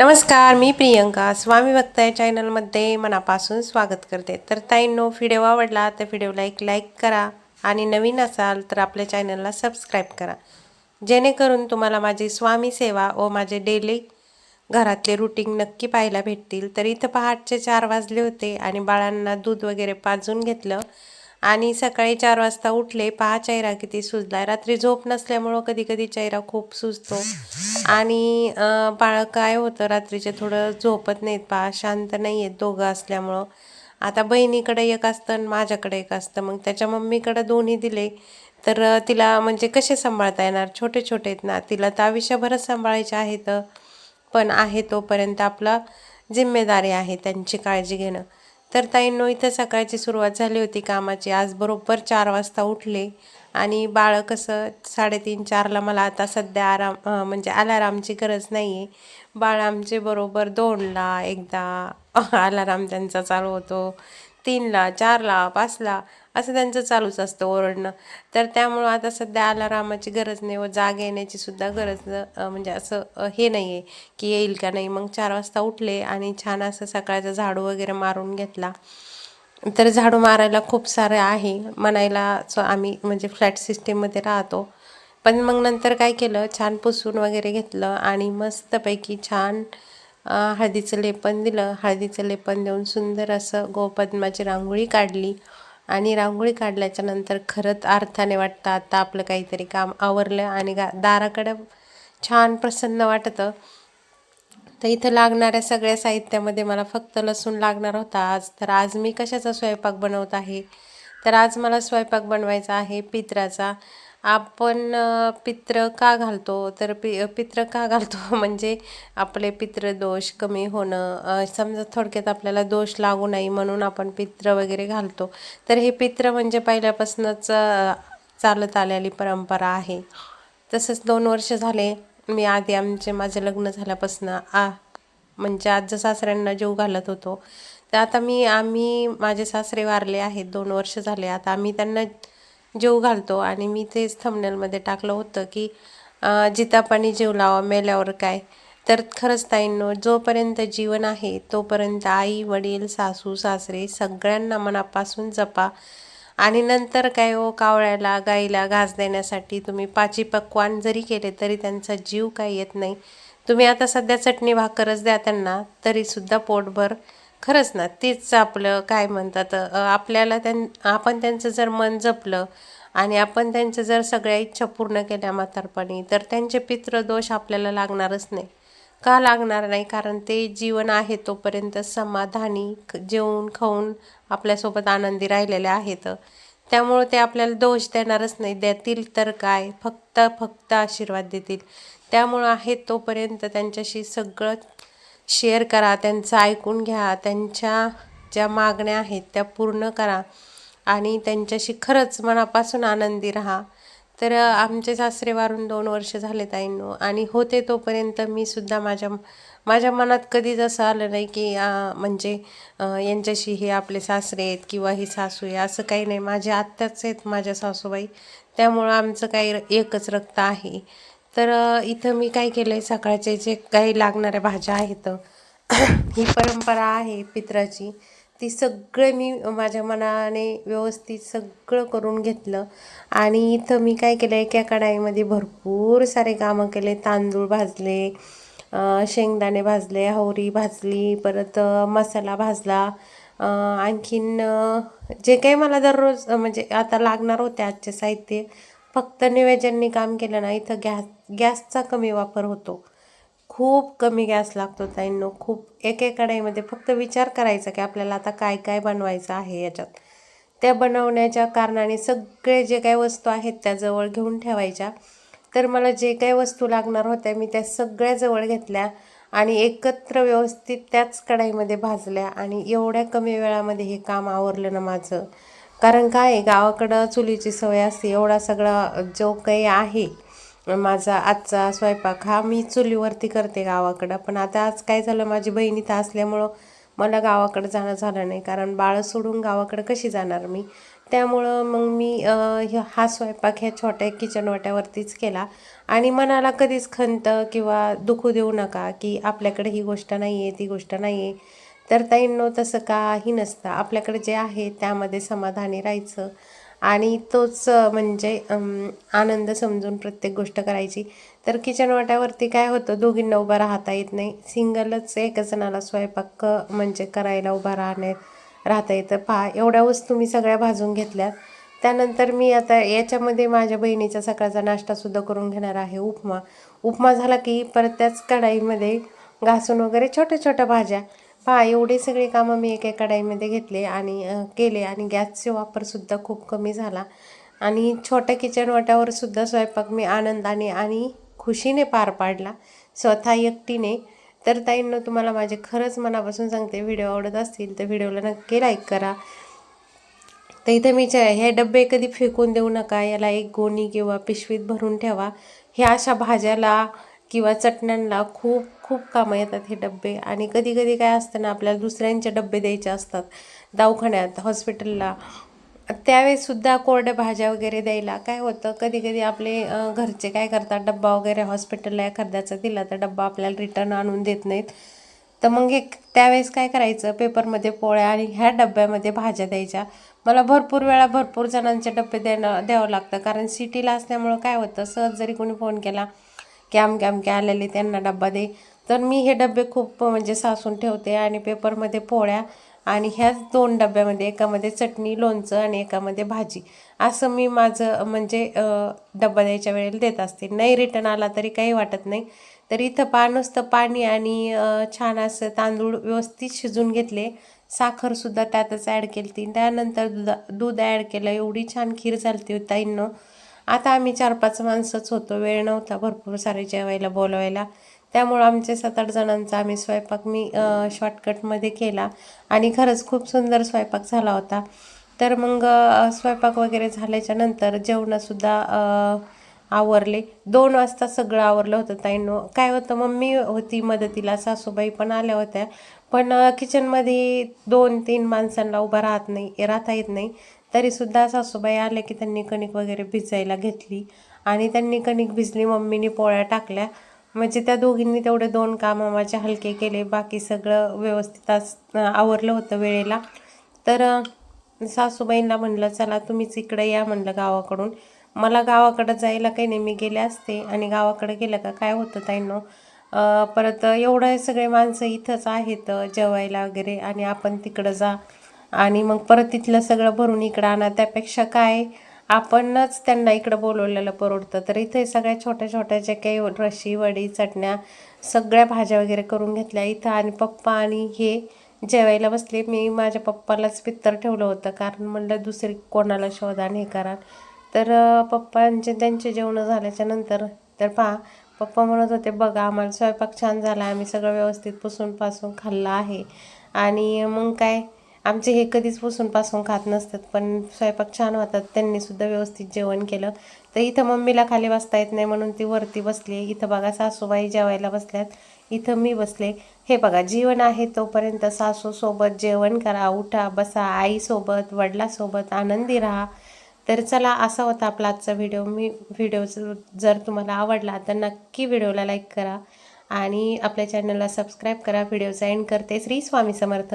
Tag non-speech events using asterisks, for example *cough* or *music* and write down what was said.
नमस्कार मी प्रियंका. स्वामी भक्त या चॅनलमध्ये मनापासून स्वागत करते. तर ताईंनो व्हिडिओ आवडला तर व्हिडिओला एक लाईक करा आणि नवीन असाल तर आपल्या चॅनलला सबस्क्राईब करा. जेणेकरून तुम्हाला माझी स्वामी सेवा व माझे डेली घरातले रुटीन नक्की पाहायला भेटतील. तर इथं पहाटचे चार वाजले होते आणि बाळांना दूध वगैरे पाजून घेतलं. आणि सकाळी चार वाजता उठले पहा चेहरा किती सुजलाय. रात्री झोप नसल्यामुळं कधी कधी चेहरा खूप सुजतो. आणि बाळ काय होतं रात्रीचे थोडं झोपत नाहीत पहा शांत नाही आहेत दोघं असल्यामुळं. आता बहिणीकडे एक असतं आणि माझ्याकडे एक असतं. मग त्याच्या मम्मीकडे दोन्ही दिले तर तिला म्हणजे कसे सांभाळता येणार? छोटे छोटे आहेत ना. तिला तर आयुष्यभरच सांभाळायचे आहेत पण आहे तोपर्यंत आपला जिम्मेदारी आहे त्यांची काळजी घेणं. तर ताईंनो इथं सकाळची सुरुवात झाली होती कामाची. आज बरोबर चार वाजता उठले आणि बाळ कसं साडेतीन चारला मला आता सध्या आराम म्हणजे अलारामची गरज नाही आहे बाळ आमचे बरोबर दोनला एकदा अलाराम त्यांचा चालू होतो. तीनला चारला पाचला असं त्यांचं चालूच असतं ओरडणं. तर त्यामुळं आता सध्या अलारामाची गरज नाही व जाग येण्याची सुद्धा गरज म्हणजे असं हे नाही आहे की येईल का नाही. मग चार वाजता उठले आणि छान असं सकाळचा झाडू वगैरे मारून घेतला. तर झाडू मारायला खूप सारं आहे. म्हणायला आम्ही म्हणजे फ्लॅट सिस्टीममध्ये राहतो. पण मग नंतर काय केलं? छान पुसून वगैरे घेतलं आणि मस्तपैकी छान हळदीचं लेपन दिलं. हळदीचं लेपन देऊन सुंदर असं गोपद्माची रांगोळी काढली. आणि रांगोळी काढल्याच्या नंतर खरंच अर्थाने वाटतं आता आपलं काहीतरी काम आवरलं आणि गा दाराकडं छान प्रसन्न वाटतं. तर इथं लागणाऱ्या सगळ्या साहित्यामध्ये मला फक्त लसूण लागणार होता आज. तर आज मी कशाचा स्वयंपाक बनवत आहे? तर आज मला स्वयंपाक बनवायचा आहे पित्राचा. आपण पित्र का घालतो? तर पि पित्र का घालतो? *laughs* म्हणजे आपले पित्रदोष कमी होणं समजा थोडक्यात आपल्याला दोष लागू नाही म्हणून आपण पित्र वगैरे घालतो. तर हे पित्र म्हणजे पहिल्यापासूनच चालत आलेली परंपरा आहे. तसंच दोन वर्ष झाले मी आधी आमचे माझं लग्न झाल्यापासून आ म्हणजे आजी सासऱ्यांना जीव घालत होतो. तर आता मी आम्ही माझे सासरे वारले आहेत दोन वर्ष झाले. आता आम्ही त्यांना जीव घालतो. आणि मी तेच थंबनेलमध्ये टाकलं होतं की जितापाणी जीव लावा मेल्यावर काय? तर खरंच ताईंनो जोपर्यंत जीवन आहे तोपर्यंत आई वडील सासू सासरे सगळ्यांना मनापासून जपा. आणि नंतर काय हो कावळ्याला गाईला घास देण्यासाठी तुम्ही पाची पक्वान जरी केले तरी त्यांचा जीव काही येत नाही. तुम्ही आता सध्या चटणी भाकरच द्या त्यांना तरीसुद्धा पोटभर खरंच ना तेच आपलं काय म्हणतात आपल्याला त्यां आपण त्यांचं जर मन जपलं आणि आपण त्यांचं जर सगळ्या इच्छा पूर्ण केल्या म्हातारपणी तर त्यांचे पितृदोष आपल्याला लागणारच नाही. का लागणार नाही? कारण ते जीवन आहे तोपर्यंत समाधानी जेवून खाऊन आपल्यासोबत आनंदी राहिलेले आहेत. त्यामुळं ते आपल्याला दोष देणारच नाही. देतील तर काय? फक्त फक्त आशीर्वाद देतील. त्यामुळं आहे तोपर्यंत त्यांच्याशी सगळं शेअर करा त्यांचं ऐकून घ्या त्यांच्या ज्या मागण्या आहेत त्या पूर्ण करा आणि त्यांच्याशी खरंच मनापासून आनंदी राहा. तर आमचे सासरे वारून दोन वर्ष झाले ताईंनो आणि होते तोपर्यंत मी सुद्धा माझ्या माझ्या मनात कधीच असं आलं नाही की म्हणजे यांच्याशी हे आपले सासरे आहेत किंवा ही सासू आहे असं काही नाही. माझ्या आत्याच आहेत माझ्या सासूबाई. त्यामुळं आमचं काही एकच रक्त आहे. तर इथं मी काय केलं आहे सकाळचे जे काही लागणाऱ्या भाज्या आहेत *clears throat* ही परंपरा आहे पित्राची ती सगळं मी माझ्या मनाने व्यवस्थित सगळं करून घेतलं. आणि इथं मी काय केलं एका कढाईमध्ये भरपूर सारे कामं केले. तांदूळ भाजले शेंगदाणे भाजले हवरी भाजली परत मसाला भाजला. आणखीन जे काही मला दररोज म्हणजे आता लागणार होते आजचे साहित्य फक्त निवेदननी काम केलं ना इथं गॅस गॅसचा कमी वापर होतो. खूप कमी गॅस लागतो ताईंनो खूप एक एक फक्त विचार करायचा की आपल्याला आता काय काय बनवायचं आहे याच्यात. त्या बनवण्याच्या कारणाने सगळे जे काही वस्तू आहेत त्या जवळ घेऊन ठेवायच्या. तर मला जे काही वस्तू लागणार होत्या मी त्या सगळ्या जवळ घेतल्या आणि एकत्र व्यवस्थित त्याच कढाईमध्ये भाजल्या आणि एवढ्या कमी वेळामध्ये हे काम आवरलं ना माझं. कारण काय गावाकडं चुलीची सवय असते एवढा सगळा जो काही आहे माझा आजचा स्वयंपाक हा मी चुलीवरती करते गावाकडं. पण आता आज काय झालं माझी बहीण इथं असल्यामुळं मला गावाकडं जाणं झालं नाही कारण बाळ सोडून गावाकडं कशी जाणार मी? त्यामुळं मग मी हा स्वयंपाक ह्या छोट्या किचन वाट्यावरतीच केला. आणि मनाला कधीच खंत किंवा दुखू देऊ नका की आपल्याकडे ही गोष्ट नाही आहे ती गोष्ट नाही आहे तर ताईंनो तसं काही नसतं. आपल्याकडे जे आहे त्यामध्ये समाधानी राहायचं. आणि तोच म्हणजे आनंद समजून प्रत्येक गोष्ट करायची. तर किचन वाट्यावरती काय होतं दोघींना उभा राहता येत नाही. सिंगलच एका जणाला स्वयंपाक म्हणजे करायला उभा राहणे राहता येतं. पहा एवढ्या वस्तू मी सगळ्या भाजून घेतल्यात. त्यानंतर मी आता याच्यामध्ये माझ्या बहिणीचा सकाळचा नाश्तासुद्धा करून घेणार आहे उपमा. उपमा झाला की परत त्याच कढाईमध्ये घासून वगैरे छोट्या छोट्या भाज्या. पहा एवढे सगळे कामं मी एका कढाईमध्ये घेतले आणि केले आणि गॅसचे वापरसुद्धा खूप कमी झाला. आणि छोट्या किचन वाट्यावर सुद्धा स्वयंपाक मी आनंदाने आणि खुशीने पार पाडला स्वतः एकटीने. तर ताईंनो तुम्हाला माझे खरंच मनापासून सांगते व्हिडिओ आवडत असतील तर व्हिडिओला नक्की लाईक करा. तर इथे मी हे डबे कधी फेकून देऊ नका याला एक गोणी किंवा पिशवीत भरून ठेवा. ह्या अशा भाज्याला किंवा चटण्यांना खूप खूप कामं येतात हे डबे. आणि कधी कधी काय असतं ना आपल्याला दुसऱ्यांचे डबे द्यायचे असतात. दवाखान्यात हॉस्पिटलला त्यावेळेससुद्धा कोरड्या भाज्या वगैरे द्यायला काय होतं? कधी कधी आपले घरचे काय करतात? डब्बा वगैरे हॉस्पिटलला एखाद्याचा दिला तर डब्बा आपल्याला रिटर्न आणून देत नाहीत. तर मग एक त्यावेळेस काय करायचं? पेपरमध्ये पोळ्या आणि ह्या डब्यामध्ये भाज्या द्यायच्या. मला भरपूर वेळा भरपूर जणांचे डब्बे देणं द्यावं लागतं. कारण सिटीला असल्यामुळं काय होतं? सहज जरी कोणी फोन केला कॅम कॅम आलेले त्यांना डब्बा दे. तर मी हे डबे खूप म्हणजे सासून ठेवते आणि पेपरमध्ये पोळ्या आणि ह्याच दोन डब्यामध्ये एकामध्ये चटणी लोणचं आणि एकामध्ये भाजी. असं मी माझं म्हणजे डब्बा द्यायच्या वेळेला देत असते. नाही रिटर्न आला तरी काही वाटत नाही. तर इथं पा नुसतं पाणी आणि छान असं तांदूळ व्यवस्थित शिजून घेतले. साखरसुद्धा त्यातच ॲड केली ती त्यानंतर दुधा दूध ॲड केलं. एवढी छान खीर झाली होती ताईंनो. आता आम्ही चार पाच माणसंच होतो. वेळ नव्हता भरपूर सारे जेवायला बोलवायला. त्यामुळं आमचे सात आठ जणांचा आम्ही स्वयंपाक मी शॉर्टकटमध्ये केला. आणि खरंच खूप सुंदर स्वयंपाक झाला होता. तर मग स्वयंपाक वगैरे झाल्याच्यानंतर जेवणसुद्धा आवरले. दोन वाजता सगळं आवरलं होतं ताईंनो. काय होतं मम्मी होती मदतीला सासूबाई पण आल्या होत्या. पण किचनमध्ये दोन तीन माणसांना उभा राहत नाही राहता येत नाही. तरीसुद्धा सासूबाई आल्या की त्यांनी कणिक वगैरे भिजायला घेतली. आणि त्यांनी कणिक भिजली मम्मीने पोळ्या टाकल्या. म्हणजे त्या दोघींनी तेवढे दोन कामं माझे हलके केले. बाकी सगळं व्यवस्थित अस आवरलं होतं वेळेला. तर सासूबाईंना म्हणलं चला तुम्हीच इकडे या म्हणलं गावाकडून. मला गावाकडं जायला काही नाही. मी गेले असते. आणि गावाकडे गेलं का? काय होतं ताईनो? परत एवढं सगळे माणसं इथंच आहेत जेवायला वगैरे. आणि आपण तिकडं जा. आणि मग परत तिथलं सगळं भरून इकडं आणा. त्यापेक्षा काय आपणच त्यांना इकडं बोलवलेलं परवडतं. तर इथे सगळ्या छोट्या छोट्या ज्या काही रशी वडी चटण्या सगळ्या भाज्या वगैरे करून घेतल्या इथं. आणि पप्पा आणि हे जेवायला बसले. मी माझ्या पप्पालाच पित्तर ठेवलं होतं. कारण म्हणलं दुसरी कोणाला शोधा आणि हे करा. तर पप्पांचे त्यांचे जेवणं झाल्याच्यानंतर तर पहा पप्पा म्हणत होते बघा आम्हाला स्वयंपाक छान झाला. आम्ही सगळं व्यवस्थित पुसून पासून खाल्लं आहे. आणि मग काय आमचे हे कधीच पुसून पासून खात नसतात पण स्वयंपाक छान होतात. त्यांनी सुद्धा व्यवस्थित जेवण केलं. तर इथं मम्मीला खाली बसता येत नाही म्हणून ती वरती बसली. इथं बघा सासूबाई जेवायला बसल्यात. इथं मी बसले. हे बघा जीवन आहे तोपर्यंत सासूसोबत जेवण करा उठा बसा आईसोबत वडिलासोबत आनंदी राहा. तर चला असा होता आपला आजचा व्हिडिओ. मी व्हिडिओ जर तुम्हाला आवडला तर नक्की व्हिडिओला लाईक करा. आणि आपल्या चॅनलला सबस्क्राईब करा. व्हिडिओचा एंड करते श्री स्वामी समर्थ.